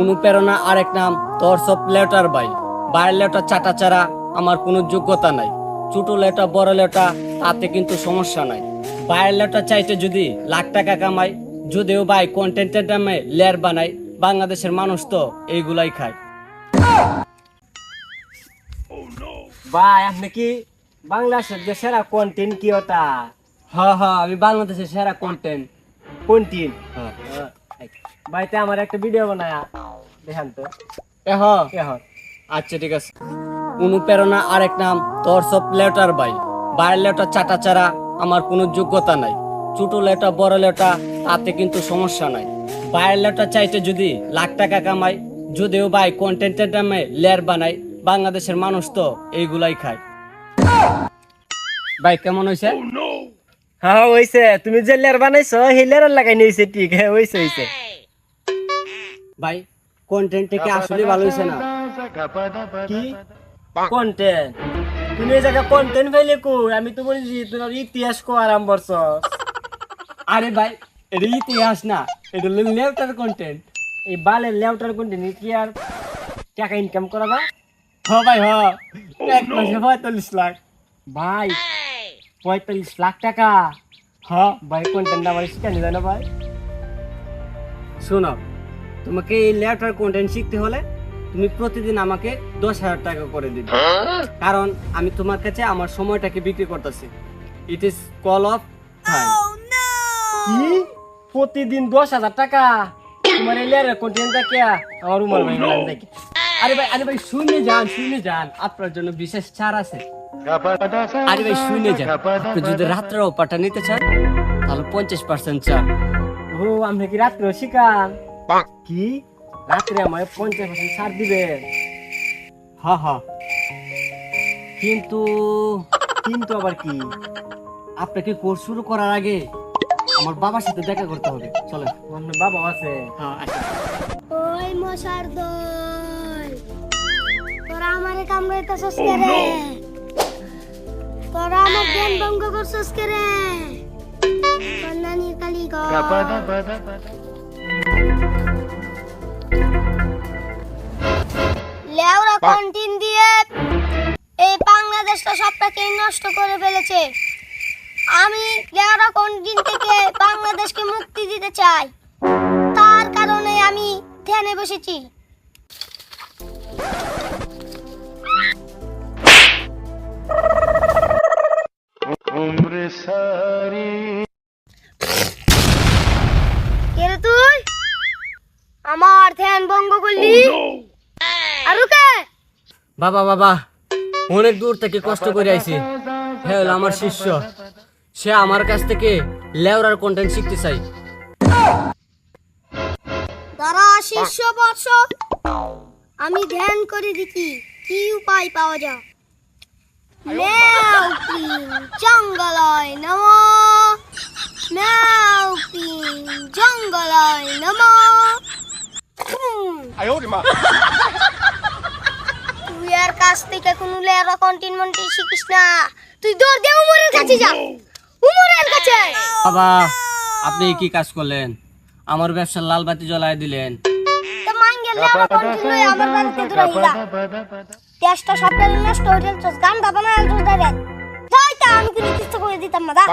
অনুপ্রেরণা আর আরেক নাম তোর সব লেটার বাই বাইরের লেটার চাটা চারা আমার কোনো যোগ্যতা নাই। ছোটো লেটা বড় লেটা তাতে কিন্তু সমস্যা নাই। বাইরের লেটার চাইতে যদি লাখ টাকা কামাই যদিও ভাই কন্টেন্টের দামে লেয়ার বানাই বাংলাদেশের মানুষ তো এইগুলাই খায়। ভাই আপনি কি বাংলাদেশের যে সেরা কন্টেন্ট কি ওটা? হ্যাঁ হ্যাঁ আমি বাংলাদেশের সেরা কন্টেন্ট কন্টেন্ট হ্যাঁ। ভাইতে আমার একটা ভিডিও বানায়। দেখান তো এ আচ্ছা ঠিক আছে। অনুপ্রেরণা আরেক নাম তোর সব লেটার বাই বাইরের লেটা চাটা চারা আমার কোনো যোগ্যতা নাই। ছোট লেটা বড় লেটা তাতে কিন্তু সমস্যা নাই। বাইরের লেটা চাইতে যদি লাখ টাকা কামাই যদিও ভাই কন্টেন্টের নামে লেয়ার বানাই বাংলাদেশের মানুষ তো এইগুলাই খায়। ভাই কেমন হয়েছে হ্যাঁ হইছে। তুমি যে লেয়ার বানাইছো সেই লেয়ার লাগাই নিয়েছে ঠিক। হ্যাঁ হইছে হইছে। ভাই কন্টেন্টে কি আসলে ভালো হয়েছে না। কি? কন্টেন্ট তুমি এই জায়গা কন্টেন্ট ফেলে কই? আমি তো বলছি তোমার ইতিহাস কো আরাম বর্ষ আরে ভাই এটা ইতিহাস না এটা হলো লেটার কন্টেন্ট এই বালের লেউটার কন্টেন্ট কি আর টাকা ইনকাম করাবা হ ভাই হ। এক মাসে পঁয়তাল্লিশ লাখ। ভাই পঁয়তাল্লিশ লাখ টাকা? হ্যাঁ ভাই কন্টেন্ট আমার শিখানি জানো ভাই? শোনো তোমাকে এই লেটার কন্টেন্ট শিখতে হলে তুমি প্রতিদিন আমাকে দশ হাজার টাকা করে দিবে। কারণ আমি তোমার কাছে আমার সময়টাকে বিক্রি করতেছি। It is call of time কি? প্রতিদিন দশ হাজার টাকা? তোমার এই লেয়ারের কন্টেন্ট দেখে আমার উমর ভাই গেলাম দেখি আরে ভাই আরে ভাই শুনে যান শুনে যান। আপনার জন্য বিশেষ ছাড় আছে। আরে ভাই শুনে যান। আপনি যদি রাত্রের অফারটা নিতে চান তাহলে পঞ্চাশ পার্সেন্ট ছাড়। ও আপনি কি রাত্রে শিখান? কি? রাত্রে আমার পঞ্চাশ পার্সেন্ট ছাড় দিবে। হা হা। কিন্তু কিন্তু আবার কি? আপনাকে কোর্স শুরু করার আগে আমার বাবার সাথে দেখা করতে হবে। চলেন। আপনার বাবা আছে। হ্যাঁ। ওই মশার দল তোরা আমারে কামড়াইতেছস কে রে? তোরা আমার জ্ঞান ভঙ্গ করছস কে রে? কন্যানির কালী গো লেওরা কন্টিন দিয়ে এই বাংলাদেশটা সবটাকেই নষ্ট করে ফেলেছে। আমি লেওরা কন্টিন থেকে বাংলাদেশকে মুক্তি দিতে চাই। তার কারণে আমি ধ্যানে বসেছি। ধ্যান ভঙ্গ করলি আর কে বাবা বাবা অনেক দূর থেকে কষ্ট করে আইছি। হ্যাঁ হলো আমার শিষ্য। সে আমার কাছ থেকে লেওরার কন্টেন্ট শিখতে চাই। তারা শিষ্য বর্ষ আমি ধ্যান করে দিচ্ছি কি উপায় পাওয়া যায়। জঙ্গলয় নম ম্যাও পিং জঙ্গলয় নম তুই আর কাছ থেকে কোনো লেরা কন্টিন মন্টিন শিখিস না। তুই দৌড় দে উমরের কাছে যা। উমরের কাছে। বাবা আপনি কি কাজ করলেন? আমার ব্যবসার লাল বাতি জ্বলায় দিলেন। তো মাঙ্গের লেরা কন্টিন আমার বাড়িতে নষ্ট গান দাঁড়ান যাই তা আমি কিছু করে দিতাম না দা